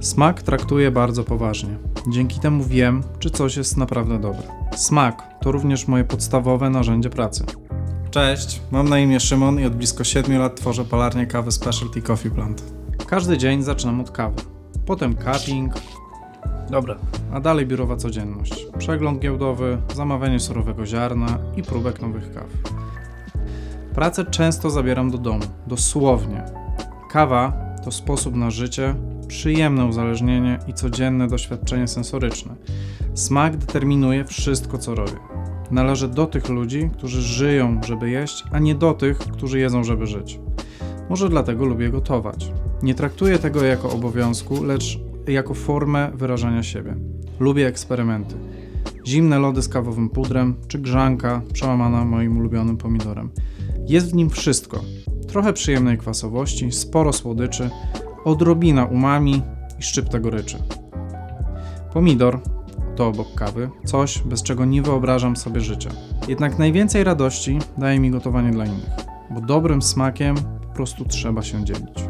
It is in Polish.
Smak traktuję bardzo poważnie. Dzięki temu wiem, czy coś jest naprawdę dobre. Smak to również moje podstawowe narzędzie pracy. Cześć, mam na imię Szymon i od blisko 7 lat tworzę palarnię kawy Specialty Coffee Plant. Każdy dzień zaczynam od kawy, potem cupping, dobra, a dalej biurowa codzienność. Przegląd giełdowy, zamawianie surowego ziarna i próbek nowych kaw. Pracę często zabieram do domu, dosłownie. Kawa to sposób na życie, przyjemne uzależnienie i codzienne doświadczenie sensoryczne. Smak determinuje wszystko, co robię. Należę do tych ludzi, którzy żyją, żeby jeść, a nie do tych, którzy jedzą, żeby żyć. Może dlatego lubię gotować. Nie traktuję tego jako obowiązku, lecz jako formę wyrażania siebie. Lubię eksperymenty. Zimne lody z kawowym pudrem, czy grzanka przełamana moim ulubionym pomidorem. Jest w nim wszystko. Trochę przyjemnej kwasowości, sporo słodyczy, odrobina umami i szczypta goryczy. Pomidor to obok kawy coś, bez czego nie wyobrażam sobie życia. Jednak najwięcej radości daje mi gotowanie dla innych, bo dobrym smakiem po prostu trzeba się dzielić.